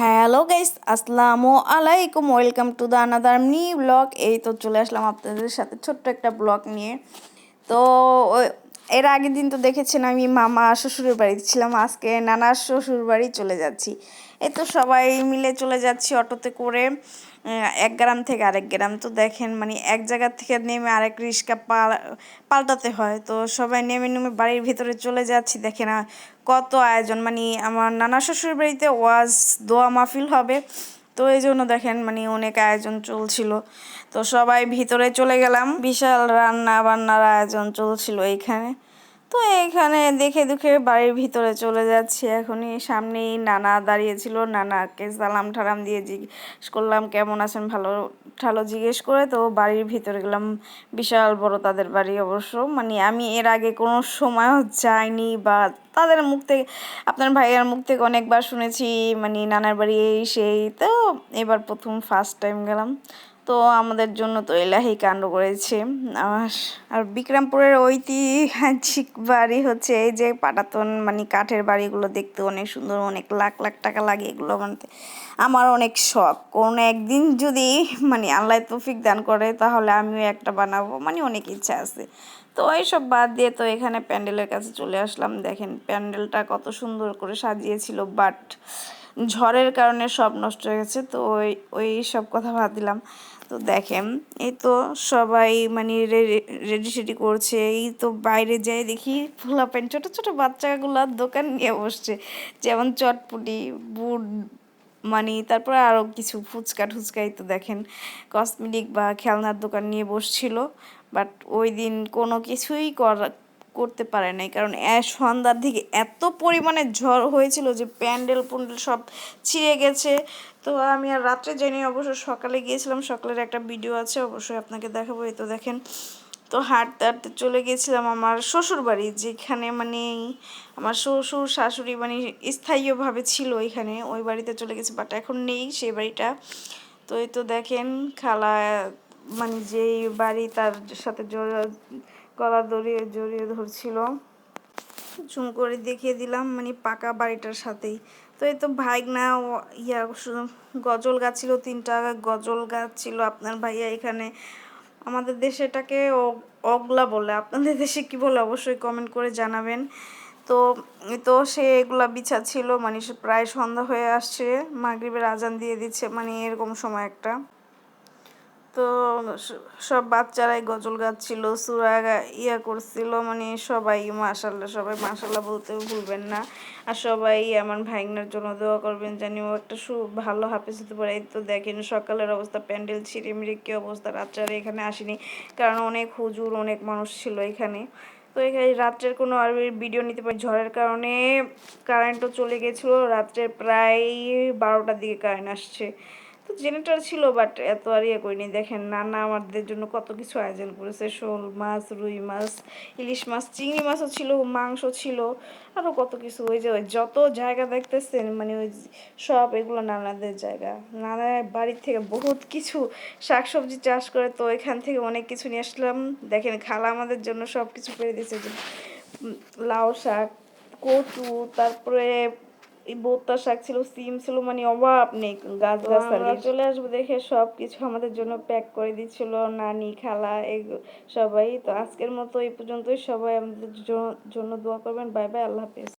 Hello guys আসসালামু আলাইকুম welcome to the another নি ব্লগ এই তো চলে আসলাম আপনাদের সাথে ছোট্ট একটা ব্লগ নিয়ে। তো এর আগের দিন তো দেখেছেন আমি মামা শ্বশুরের বাড়িতে ছিলাম আজকে নানা শ্বশুর বাড়ি চলে যাচ্ছি। এই তো সবাই মিলে চলে যাচ্ছি অটোতে করে এক গ্রাম থেকে আরেক গ্রাম। তো দেখেন মানে এক জায়গা থেকে নেমে আরেক রিক্সা পাল্টাতে হয়। তো সবাই নেমে নেমে বাড়ির ভিতরে চলে যাচ্ছি। দেখেন আহ, কত আয়োজন। মানে আমার নানা শ্বশুর বাড়িতে ওয়াজ দোয়া মাহফিল হবে। তো এই জন্য দেখেন মানে অনেক আয়োজন চলছিল। তো সবাই ভিতরে চলে গেলাম। বিশাল রান্না বান্নার আয়োজন চলছিল এইখানে তো এখানে দেখে দুখে বাড়ির ভিতরে চলে যাচ্ছি এখনই। সামনেই নানা দাঁড়িয়েছিল, নানাকে সালাম ঠালাম দিয়ে জিজ্ঞেস করলাম, কেমন আছেন? ভালো, ঠালো? জিজ্ঞেস করে তো বাড়ির ভিতরে গেলাম। বিশাল বড় তাদের বাড়ি অবশ্য। মানে আমি এর আগে কোনো সময়ও যাইনি বা তাদের মুখ থেকে, আপনার ভাইয়ের মুখ থেকে অনেকবার শুনেছি মানে নানার বাড়ি এই সেই। তো এবার প্রথম ফার্স্ট টাইম গেলাম। তো আমাদের জন্য তো এলাহি কাণ্ড করেছে। আর বিক্রমপুরের ঐতিহাসিক বাড়ি হচ্ছে এই যে পাটাতন মানে কাঠের বাড়িগুলো দেখতে অনেক সুন্দর, অনেক লাখ লাখ টাকা লাগে এগুলো বানাতে। আমার অনেক শখ, কোন একদিন যদি মানে আল্লাহ তৌফিক দান করে তাহলে আমিও একটা বানাবো মানে অনেক ইচ্ছা আছে। তো এইসব বাদ দিয়ে তো এখানে প্যান্ডেলের কাছে চলে আসলাম। দেখেন প্যান্ডেলটা কত সুন্দর করে সাজিয়েছিল, বাট ঝড়ের কারণে সব নষ্ট হয়ে গেছে, তো ওই ওই সব কথা ভাব দিলাম। তো দেখেন, এই তো সবাই মানে রেডি সেডি করছে, এই তো বাইরে যাই দেখি ফোলা প্যান্ট ছোটো ছোটো বাচ্চাগুলো দোকান নিয়ে বসছে। যেমন চটপুটি, বুট মানে তারপরে আরও কিছু ফুচকা টুচকাই তো দেখেন। কসমেটিক বা খেলনার দোকান নিয়ে বসছিল বাট ওই দিন কোনো কিছুই করা করতে পারে নাই। কারণ সন্ধ্যার দিকে এত পরিমাণে ঝড় হয়েছিল যে প্যান্ডেল পুন্ডেল সব ছিঁড়ে গেছে। তো আমি আর রাত্রে যাইনি, অবশ্য সকালে গিয়েছিলাম, সকালের একটা ভিডিও আছে, অবশ্যই আপনাকে দেখাবো। এই তো দেখেন, তো হাঁটতে হাঁটতে চলে গেছিলাম আমার শ্বশুর বাড়ি যেখানে মানে আমার শ্বশুর, শাশুড়ি মানে স্থায়ীভাবে ছিল এখানে, ওই বাড়িতে চলে গেছে বাট এখন নেই সেই বাড়িটা। তো এই তো দেখেন, খালা মানে যেই বাড়ি তার সাথে জড়িয়ে, গলা দড়িয়ে জড়িয়ে ধরছিল। জুম করে দেখিয়ে দিলাম মানে পাকা বাড়িটার সাথেই। তো এই তো ভাইগনা ইয়া, গজল গাছ ছিল তিনটা গজল গাছ ছিল আপনার ভাইয়া এখানে। আমাদের দেশে এটাকে অগলা বলে। আপনাদের দেশে কি বলে অবশ্যই কমেন্ট করে জানাবেন। তো তো সে এগুলা বিছা ছিল মানে প্রায় সন্ধ্যা হয়ে আসছে, মাগরিবের আজান দিয়ে দিচ্ছে মানে এরকম সময় একটা। তো সব বাচ্চারাই গজল গাচ্ছিল, সুরা ইয়া করছিল মানে সবাই মাশাল্লাহ সবাই মাশাল্লাহ বলতেও ভুলবেন না। আর সবাই আমার ভাইগনার জন্য দোয়া করবেন জানি ও একটা সু, ভালো হাফেজ হতে পারে। তো দেখেন সকালের অবস্থা, প্যান্ডেল ছিঁড়িমিড়ি কী অবস্থা, রাত্রে এখানে আসেনি, কারণ অনেক হুজুর, অনেক মানুষ ছিল এখানে। তো এখানে রাত্রের কোনো আর ভিডিও নিতে পারি, ঝড়ের কারণে কারেন্টও চলে গেছিল রাত্রে প্রায় বারোটার দিকে কারেন্ট আসছে। তো জেনারেটর ছিল বাট এত আর ইয়ে করিনি। দেখেন, নানা আমাদের জন্য কত কিছু আয়োজন করেছে। শোল মাছ, রুই মাছ, ইলিশ মাছ, চিংড়ি মাছও ছিল মাংস ছিল আরও কত কিছু। ওই যে ওই যত জায়গা দেখতেছেন মানে ওই সব এগুলো নানাদের জায়গা। নানা বাড়ির থেকে বহুত কিছু শাকসবজি চাষ করে, তো এখান থেকে অনেক কিছু নিয়ে আসলাম। দেখেন, খালা আমাদের জন্য সব কিছু পেরে দিয়েছে লাউ শাক, কচু, তারপরে এই বোত্তা শাক ছিল সিম ছিল মানে অভাব নেই গাছ গাছালি। চলে আসব দেখে সব কিছু আমাদের জন্য প্যাক করে দিচ্ছিল নানি খালা সবাই। তো আজকের মতো এই পর্যন্তই। সবাই আমাদের জন্য দোয়া করবেন। বাই বাই আল্লাহ হাফেজ।